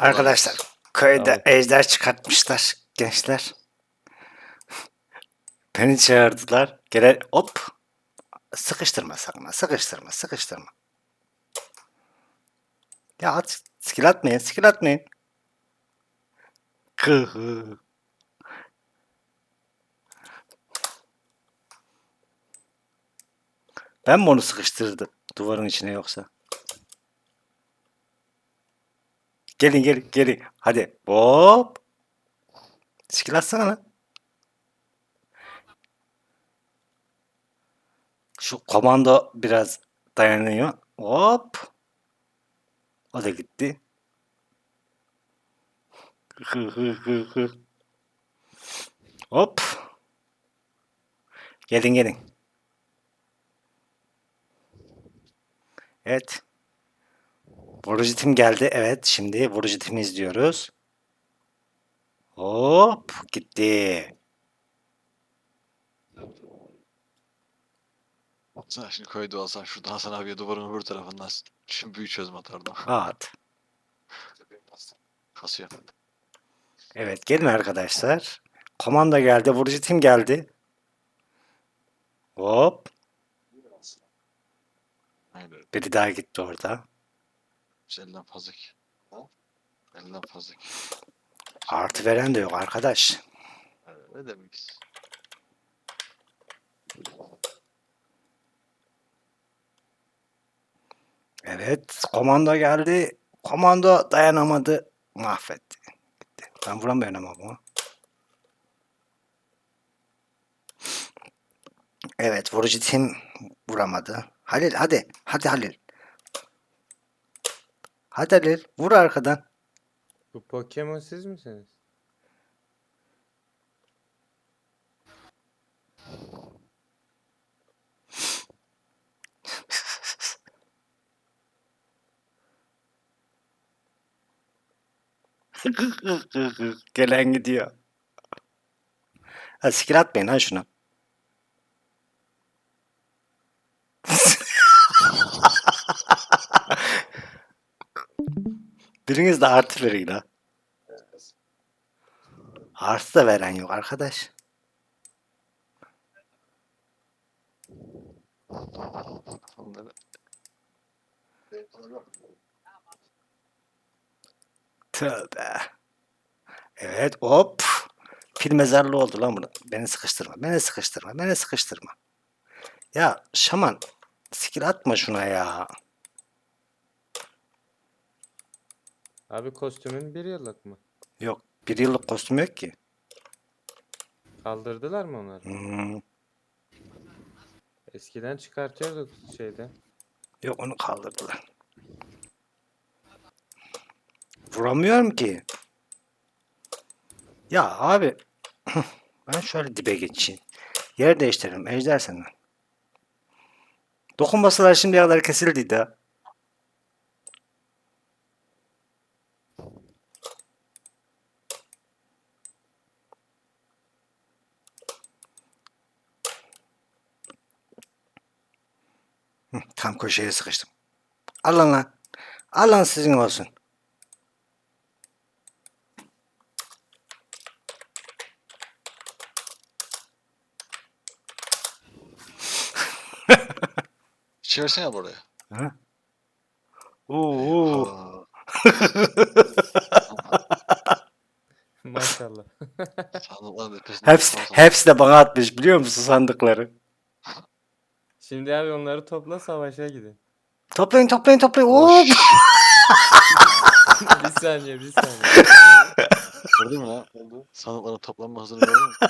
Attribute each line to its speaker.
Speaker 1: Arkadaşlar köyde
Speaker 2: Tamam.
Speaker 1: ejder çıkartmışlar gençler. Beni çağırdılar. Gele hop. Sıkıştırma sakın. Sıkıştırma, sıkıştırma. Ya at, skill atmayın, skill atmayın. Ben mi onu sıkıştırdım duvarın içine yoksa? Gelin gelin gelin. Hadi. Hop. Skill atsana lan. Şu komando biraz dayanıyor. Hop. O da gitti. Hop. Gelin gelin. Evet. Vurucu tim geldi. Evet. Şimdi vurucu timi izliyoruz. Hop. Gitti.
Speaker 3: Baksana şimdi köyde olsan şurada Hasan abiye duvarın öbür tarafından şimdi büyük çözüm atardım.
Speaker 1: At.
Speaker 3: Kasıyor.
Speaker 1: Evet. Gelin arkadaşlar. Komando geldi. Vurucu tim geldi. Hop. Biri daha gitti orada.
Speaker 3: Biz elden fazla ki. Elden fazla ki.
Speaker 1: Artı veren de yok arkadaş.
Speaker 3: Ne demek?
Speaker 1: Evet. Komando geldi. Komando dayanamadı. Mahvetti. Gitti. Ben vuramıyorum ama bunu. Evet. Vurucu tim vuramadı. Halil hadi. Hadi Halil. Hadi Halil. Vur arkadan.
Speaker 2: Bu Pokemon siz misiniz?
Speaker 1: Gelen gidiyor. Ha, skill atmayın ha şuna. Biriniz de artı verin. Artı da veren yok arkadaş. Tövbe. Evet hop. Pil mezarlığı oldu lan bunu. Beni sıkıştırma. Beni sıkıştırma. Beni sıkıştırma. Ya şaman. Skill atma şuna ya.
Speaker 2: Abi kostümün bir yıllık mı?
Speaker 1: Yok. Bir yıllık kostüm yok ki.
Speaker 2: Kaldırdılar mı onları?
Speaker 1: Hmm,
Speaker 2: Eskiden çıkartıyorduk şeyde.
Speaker 1: yok onu kaldırdılar. Vuramıyorum ki. Ya abi. Ben şöyle dibe geçeyim. Yer değiştirelim. Ejder senden. Dokunmasalar şimdiye kadar kesildiydi ha. Tam köşeye sıkıştım. Alın lan. Alın sizin olsun.
Speaker 3: çevirsene buraya.
Speaker 1: Ha? Oo.
Speaker 2: Maşallah.
Speaker 3: Sandıkların
Speaker 1: Hepsi, hepsi de bana atmış biliyor musun sandıkları?
Speaker 2: Şimdi abi onları topla savaşa gidin.
Speaker 1: Toplayın toplayın toplayın. Hop.
Speaker 3: Boş.
Speaker 2: bir saniye bir saniye.
Speaker 3: Gördün mü lan? Sandıkların toplanma hızını gördün mü?